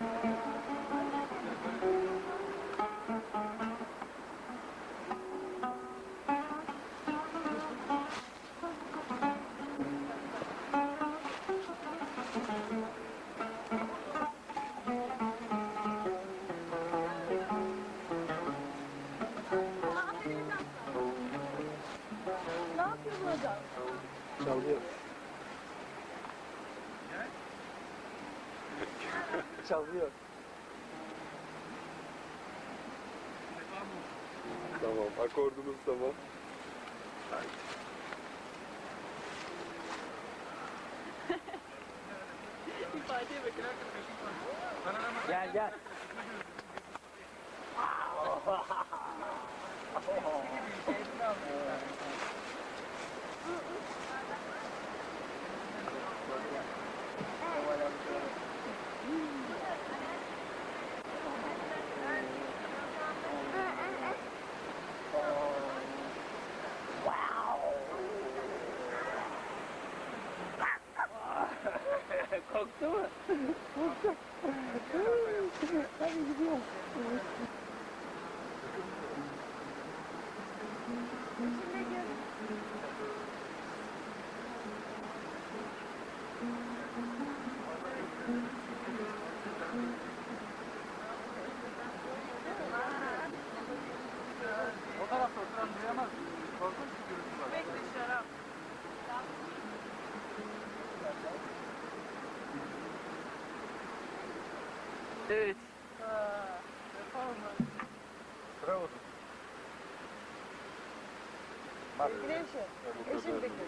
Ne Çalıyor. Tamam, akordumuz tamam. İfadeye bakın. Gel gel. Korktu mu? Korktu. Hadi gidiyor. O Bekle eşi. Eşim bekle.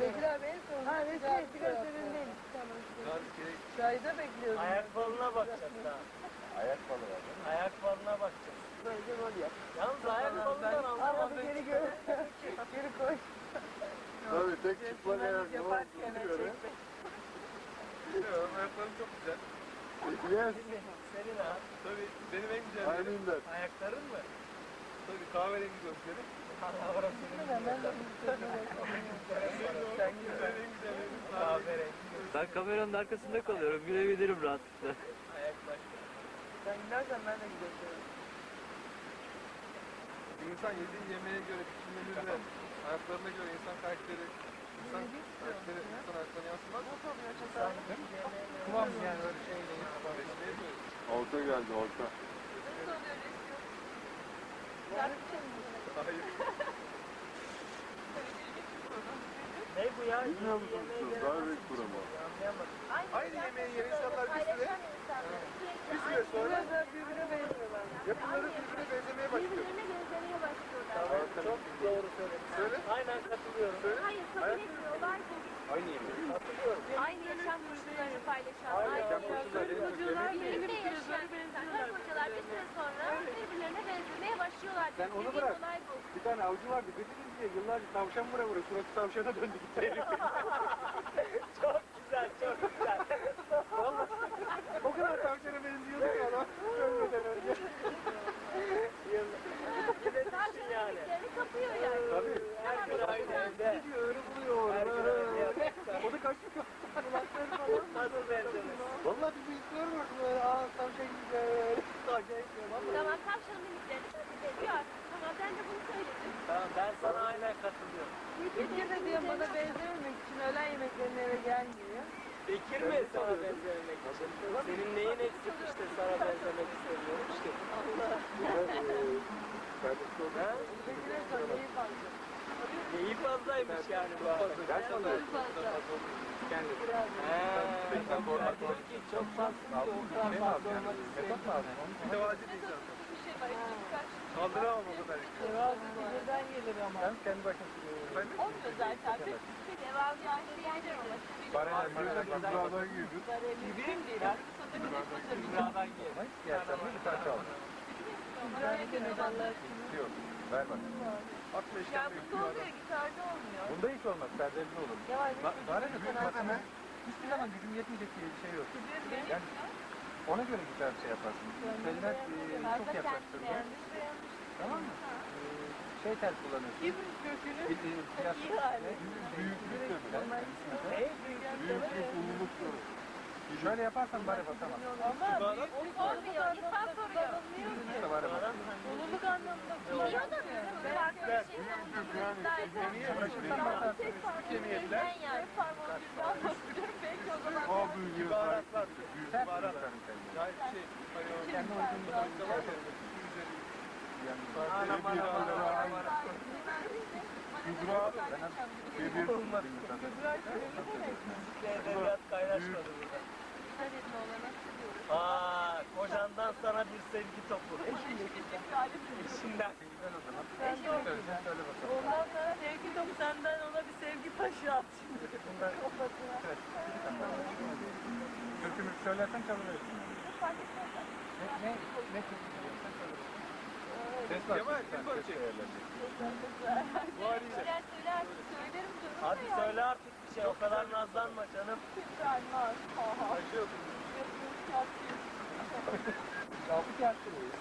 Bekle abi en son. Ha Resul sigara önündeyim. Tamam. Çayda bekliyoruz. Ayak balına bakacağız daha. Ayak balı var değil mi? Ayak balına bakacağız. Böylece rol yap. Yalnız ayak balından Ama anlamadım. geri gör. geri koy. Tabii tek çıplak ayak ne olduğunu göre. Bilmiyorum, ayaklarım çok güzel. Yes. Senin ha. Tabii benim en güzel. Ayakların mı? Tabii kahverengi senin. Ben de kameranın arkasında kalıyorum. Gülebilirim rahatlıkla. Sen gidersen ben de giderim. Bir insan yediği yemeğe göre, biçimlerine, ayaklarına göre insan karakteri, insan karakteri, insan ayaklarına yansımaz mı? Kıvam yani öyle. Resmiye göre. Orta geldi orta. Hayır. Ne bu ya? Bilmiyor musun Yemeğe siz? göre Daha nasıl büyük bir şey kurama. Aynı yemeği yiyen insanlar bir süre, bir süre sonra birbirine benziyorlar. yapıları birbirine benzemeye başlıyor. Birbirlerine benzemeye başlıyorlar. Tamam, çok doğru söyledin. Söyle. Aynen katılıyorum. Hayır kabul etmiyorlar bu. Aynı yemeği. Katılıyorum. Aynı yaşam koşullarını paylaşan, Aynı aynı yaşam koşulları, benim Hocalar Türkiye'm benim birlikte yaşayan gözleri insanlar, benziyorlar. hocalar bir süre sonra birbirlerine benzemeye başlıyorlar. Sen onu bırak. Bir tane avcı vardı. Dediniz diye yıllarca tavşan vura vura suratı tavşana döndü gitti. Çok güzel, çok güzel. Vallahi o kadar tavşana benziyordu ki adam ölmeden önce. Yönetmişsin yani. Kemiklerini kapıyor yani. Tabii. Her gün aynı evde. Gidiyor öyle buluyor Her gün orada. aynı evde. O da kaçmış. Nasıl benzemez? Vallahi bir bıyıklar vardı böyle. Aa tavşan gibi böyle. Tavşan gibi. Vallahi. Tamam tavşanın mimiklerini takip ediyor artık. Tamam ben de bunu söyledim. Tamam, ben sana aynen katılıyorum. Bekir de diyor bana benzememek için öğlen yemeklerine eve gelmiyor. Bekir mi sana benzemek için? Senin neyin eksik işte sana benzemek istemiyorum işte. Sor neyi fazla. Fazlaymış yani bu arada? Ben sana fazla. kendi. Ben ki çok fazla ki o kadar Şey fazla olmak istemiyorum. Mütevazi bir insan. Şey Kaldıramam o kadar. Tevazi birden gelir ama. Sen kendi başına? Olmuyor zaten. Bir devam yani yerler ama. Bana ne? Bana Kübra'dan girdin. Gibiyim değil ha. Kübra'dan gel. Yersen bir tane medallar. Yok. Ver bak. Atma Ya işkembe bunda oluyor, gitarda olmuyor. Bunda hiç olmaz. Perdelli olur. Ya var ne büyük malzeme. Hiçbir zaman gücüm yetmeyecek diye bir şey yok. Yani ona göre gitar şey yaparsın. E, çok yaklaştırma. Tamam mı? E, şey tel kullanıyorsun. Kibrit kökünü e, biraz iyi hali. büyüklük büyük? Büyüklük, ululuk diyoruz. Şöyle yaparsan bari basamam. Ama büyüklük Olmuyor, insan soruyor. Doluluk anlamında Biliyor da farklı bir şey. Kemiyetler. Ben yani parmağım güzel basıyorum. Belki o zaman İbarat var. tutarım kendimi. Gayet şey. Hani o Kendi uygunluğunda var ya. Kübra, kocandan sana bir sevgi topu. Eşinden. Ondan sonra sevgi topu senden ona bir sevgi taşı at şimdi. Türkümü söylersen çalıyorsun. Ne, ne, ne. Ses var. Kemal, ses var, çek. Bu haliyle. söyler söyler söylerim diyorum. Hadi söyle artık bir şey. O kadar nazlanma canım. Yok. Altı kağıt duruyor.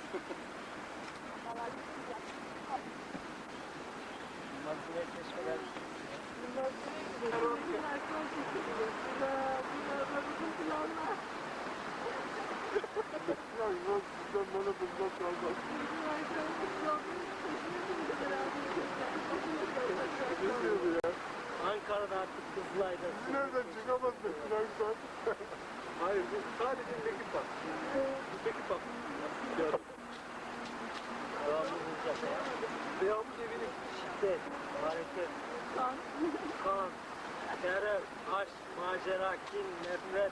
Mazlumiyetleşmeler. Bunlar sürekli de bunlar çok çekiliyor. Bunlar, bunlar uzun planlar. Bunlar çok uzun planlar. Ankara'da artık Kızılay'da. Nereden çıkamazsın Sinan'dan? Hayır, bu sadece bak. Devamlı bulacak ya. Devamlı evinin Şiddet, hareket, kan, terör, aşk, macera, kin, nefret,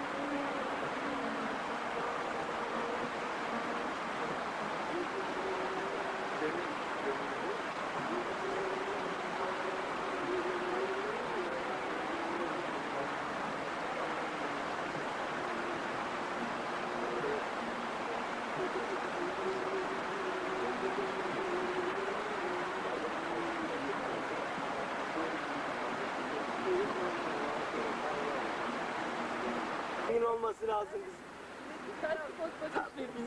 olması lazım bizim.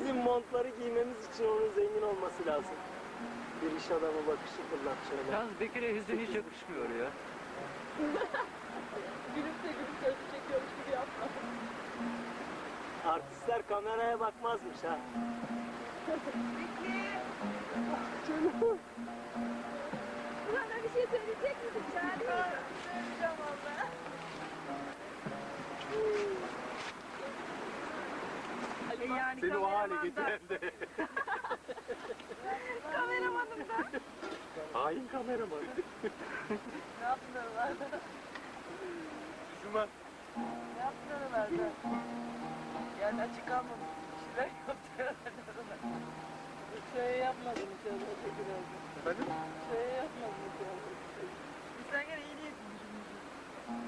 Bizim montları giymemiz için onun zengin olması lazım. Bir iş adamı bakışı fırlat şöyle. Yalnız Bekir'e hüzün hiç yakışmıyor ya. Gülümse gülümse çekiyormuş gibi yapma. Artistler kameraya bakmazmış ha. Bana bir şey söyleyecek misin? Çağırıyorum. Söyleyeceğim valla. E yani Seni o hale getiren de. Kameramanım da. Hain kameraman. Ne yaptılar? Düşman. Ne yaptılar da? Yani açık kalmamış. Bir şeyler yaptılar. Şey yapmadım inşallah. Teşekkür ederim. Efendim? Şey yapmadım inşallah. Biz sen gene iyi niyetli düşünmüşsün.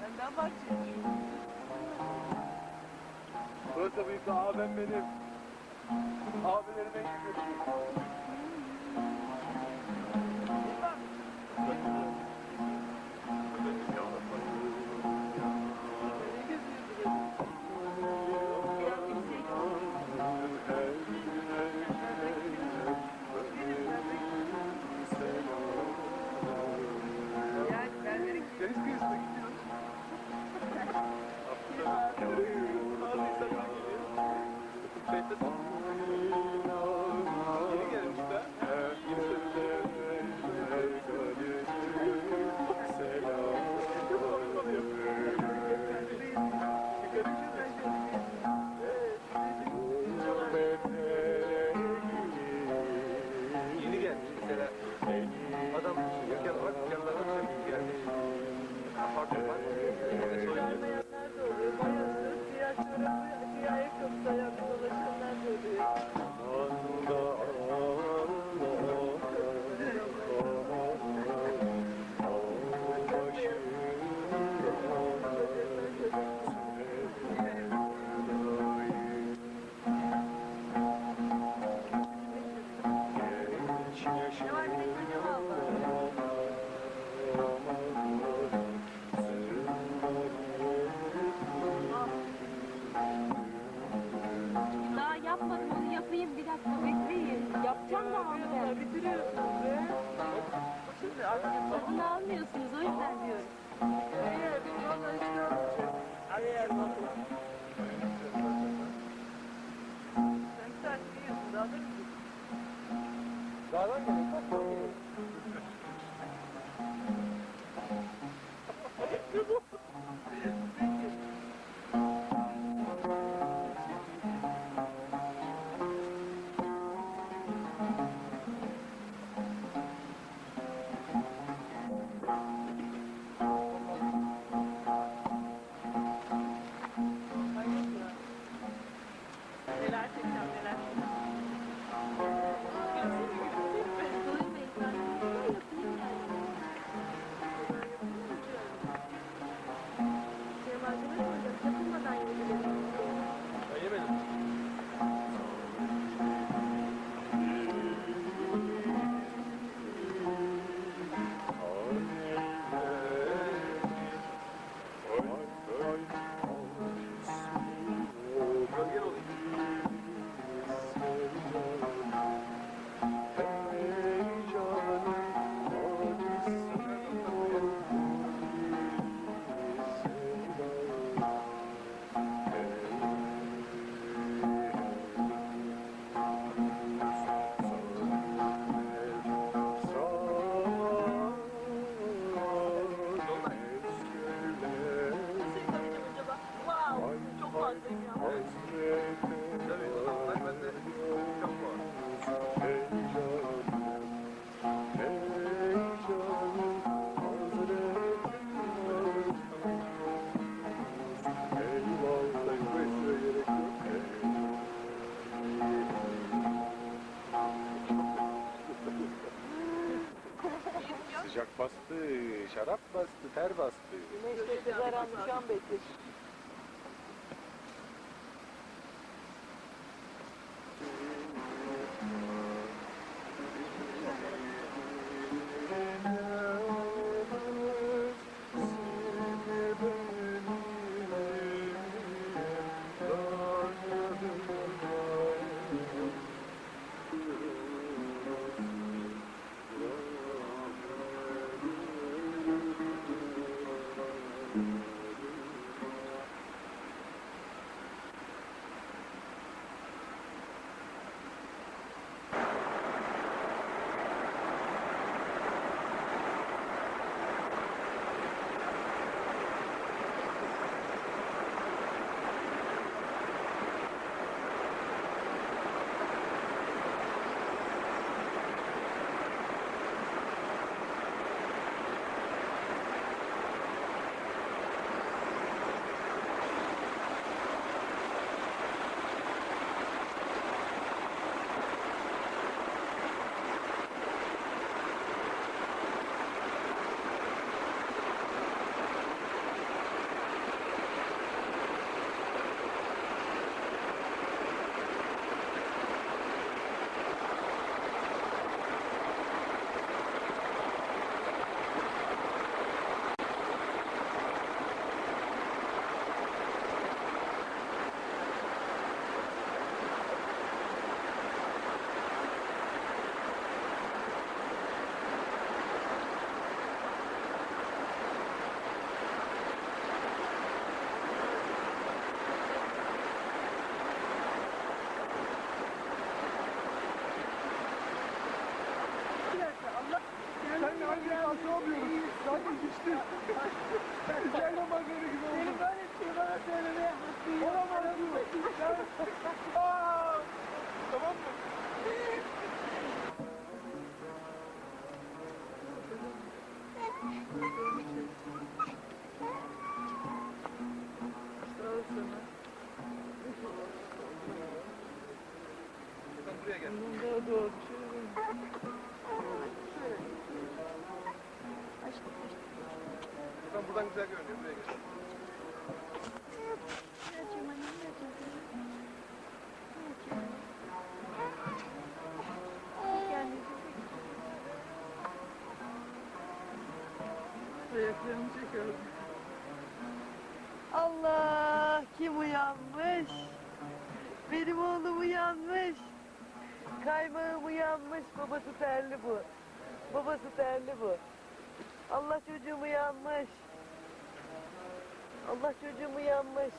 Benden bakacağım. Burası büyük abim benim. Abilerim en bastı, şarap bastı, ter bastı. Güneşte kızaran nişan beklesin. Buradan, buradan güzel görünüyor. Buraya geçelim. Ayaklarını çekiyorum. Allah kim uyanmış? Benim oğlum uyanmış. Kaymağım uyanmış. Babası terli bu. Babası terli bu. Allah çocuğum uyanmış. Allah çocuğum uyanmış.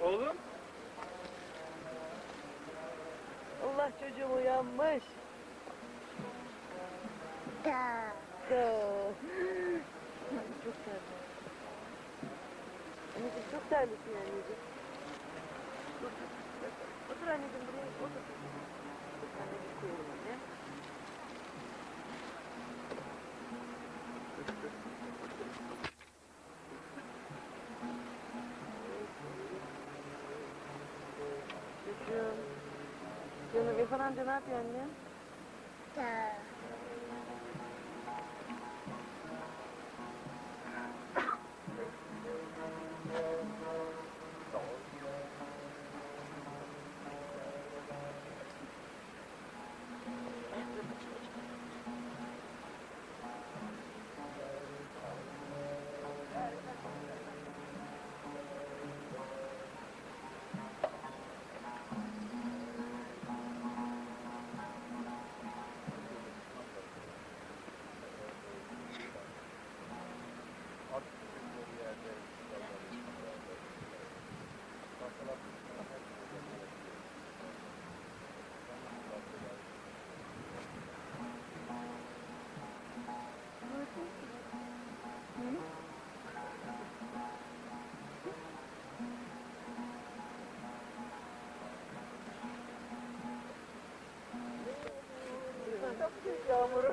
Oğlum? Allah çocuğum uyanmış. Da. çok terli. Anneciğim çok terlisin anneciğim. Otur anneciğim buraya otur. İrfan amca ne annem? Yağmur.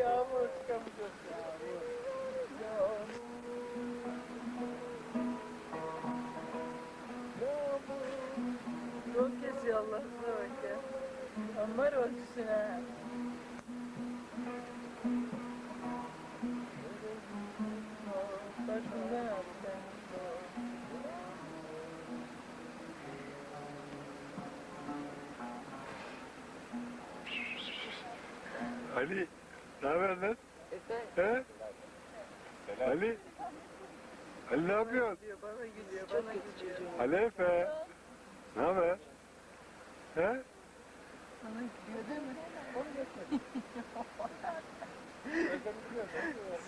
Yağmur çıkamayacak. Yağmur. Yağmur. Yol kesiyor Allah'ına bak ya. Onlar ölçüsün Ali, ne haber lan? He? Ali? Ali ne yapıyorsun? Bana gülüyor, bana gülüyor. Ali Efe. Ne haber? He? Bana gülüyor değil mi?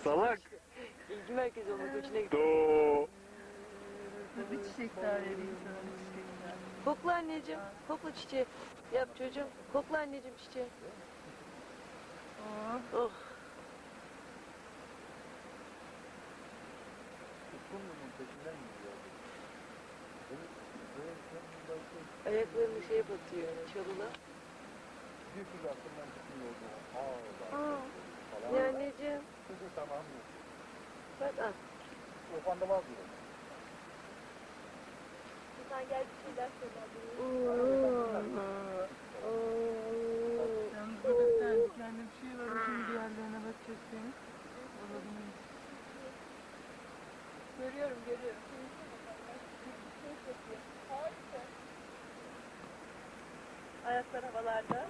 Salak. İlgi merkezi olmak içine gitti. Do. Bir çiçek daha vereyim sana bir çiçek daha. Kokla anneciğim. Kokla çiçeği. Yap çocuğum. Kokla anneciğim çiçeği. Oh. Ayaklarını şeye batıyor çalıla. Bir kız aklımdan çıkmıyordu. Allah. Aa. Ya anneciğim. Kızı tamam mı? Bak al. Ofanda var diyor. Sen gel bir şeyler söyle. Yalnız burada bir tane dikenli bir şey var. O Şimdi diğerlerine bakacak seni. Olabilir. Görüyorum görüyorum. Ayaklar havalarda.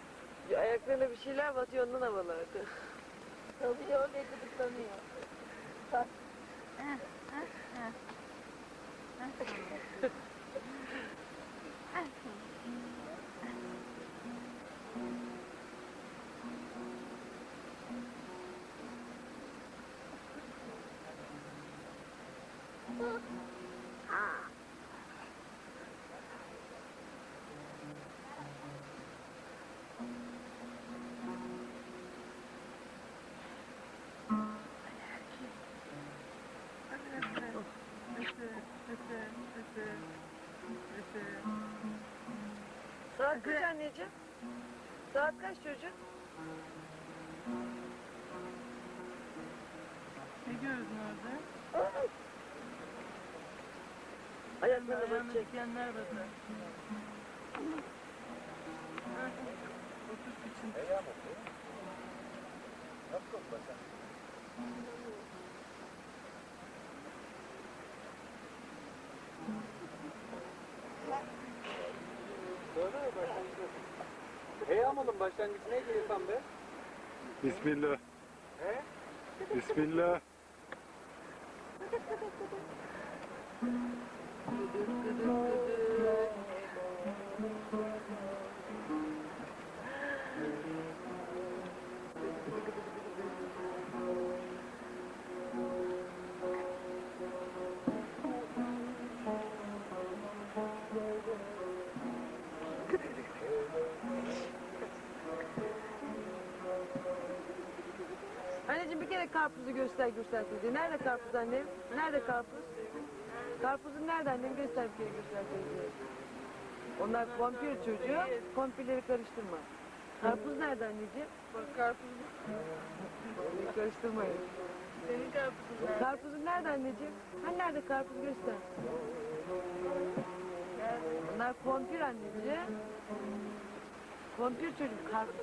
Ayaklarına bir şeyler batıyor ondan havalarda. Kalıyor ve gıdıklanıyor. Saat kaç anneciğim? Saat kaç çocuk? Ne gördün orada? Ayaklarına Ayağına batacak. dikenler batar. Otur için. Eya mı? Nasıl oldu sen? Heyamal'ın başlangıcı neydi İrfan Bey? Bismillah. He? Bismillah. Anneciğim bir kere karpuzu göster göster teyze. Nerede karpuz annem? Nerede karpuz? Karpuzun nerede annem? Göster bir kere göster teyze. Onlar vampir çocuğu. Vampirleri karıştırma. Karpuz nerede anneciğim? Bak karpuz. Karıştırmayın. Senin karpuzun nerede? Karpuzun nerede anneciğim? Hani nerede karpuz göster. Onlar vampir anneciğim. Vampir çocuk karpuz.